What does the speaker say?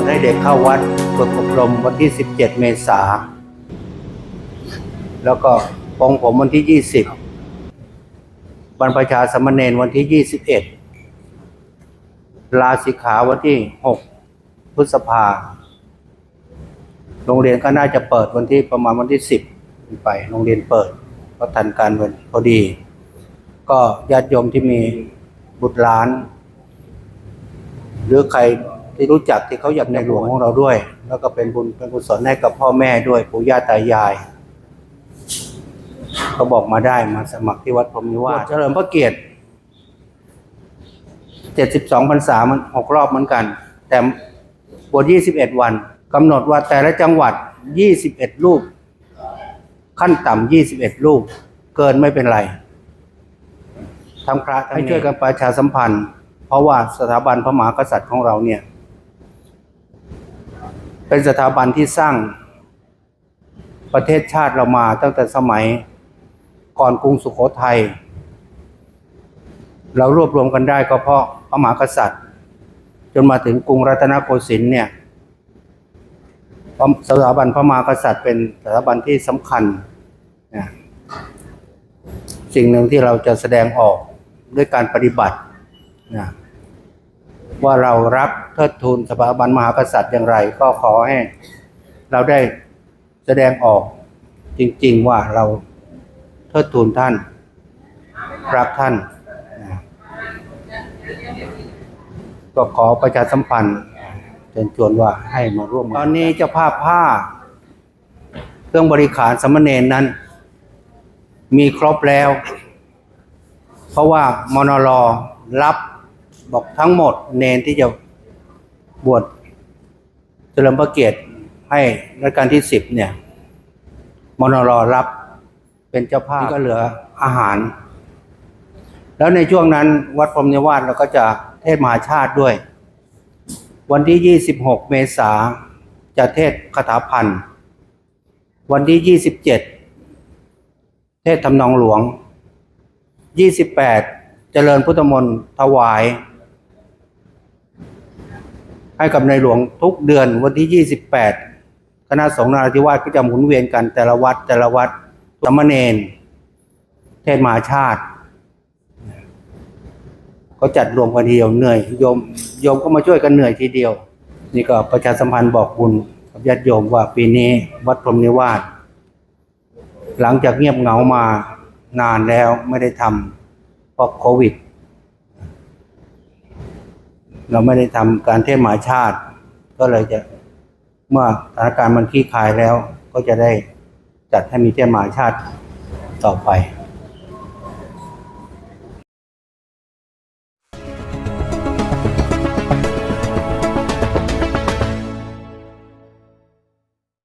ดให้เด็กเข้าวัดฝึกอบรมวันที่ 17 เมษา แล้วก็ปองผมวันที่ 20 บรรพชาสามเณรวันที่ 21 ลาสิกขาวันที่ 6 พฤษภา โรงเรียนก็น่าจะเปิดวันที่ประมาณวันที่ 10 ไป โรงเรียนเปิดก็ทันการวันพอดี ก็ญาติโยมที่มีบุตรหลาน หรือใคร ที่รู้จักที่เขาอยากในหลวงของเราด้วย แล้วก็เป็นบุญเป็นกุศลให้กับพ่อแม่ด้วยปู่ย่าตายายก็บอกมาได้มาสมัครที่วัดพรหมนิวาสเฉลิมพระเกียรติ72พรรษามันหกรอบเหมือนกัน แต่บวช21วันกำหนดว่าแต่ละจังหวัด21รูป ขั้นต่ำ21รูป เกินไม่เป็นไรทั้งพระทั้งให้ช่วยกันประชาสัมพันธ์ เพราะว่าสถาบันพระมหากษัตริย์ของเราเนี่ย เป็นสถาบันที่สร้างประเทศชาติเรามาตั้งแต่สมัยก่อนกรุงสุโขทัยเรารวบรวมกันได้ก็เพราะพระมหากษัตริย์ จนมาถึงกรุงรัตนโกสินทร์เนี่ยสถาบันพระมหากษัตริย์เป็นสถาบันที่สำคัญนะสิ่งหนึ่งที่เราจะแสดงออกด้วยการปฏิบัตินะ ว่าเรารักเทิดทูนสถาบันมหากษัตริย์อย่างไร ก็ขอให้ เราได้แสดงออกจริงๆว่าเราเทิดทูนท่าน รักท่าน ก็ขอประชาสัมพันธ์เชิญชวนว่าให้มาร่วมตอนนี้เจ้าภาพผ้า เครื่องบริขารสามเณรนั้น มีครบแล้ว เพราะว่ามนรรับ บอกทั้งหมดเนนที่จะบวชเฉลิมพระเกียรติให้รัชกาลที่สิบเนี่ยมนรรับเป็นเจ้าภาพก็เหลืออาหาร แล้วในช่วงนั้นวัดพรหมนิวาสเราก็จะเทศมหาชาติด้วย วันที่ 26 เมษาจะเทศคาถาพันธ์วันที่ 27 เทศทำนองหลวง 28 เจริญพุทธมนต์ถวาย ให้กับในหลวงทุกเดือนวันที่ 28 คณะสงฆ์นราธิวาสก็จะหมุนเวียนกันแต่ละวัดแต่ละวัดสามเณรเทศมหาชาติ ก็จัดรวมกันทีเดียวเหนื่อยโยมโยมก็มาช่วยกันเหนื่อยทีเดียว นี่ก็ประชาสัมพันธ์บอกบุญกับญาติโยมว่าปีนี้วัดพรหมนิวาสหลังจากเงียบเหงามานานแล้วไม่ได้ทำเพราะโควิด เราไม่ได้ทำการเทศมหาชาติ ก็เลยจะเมื่อสถานการณ์มันคลี่คลายแล้ว ก็จะได้จัดให้มีเทศมหาชาติต่อไป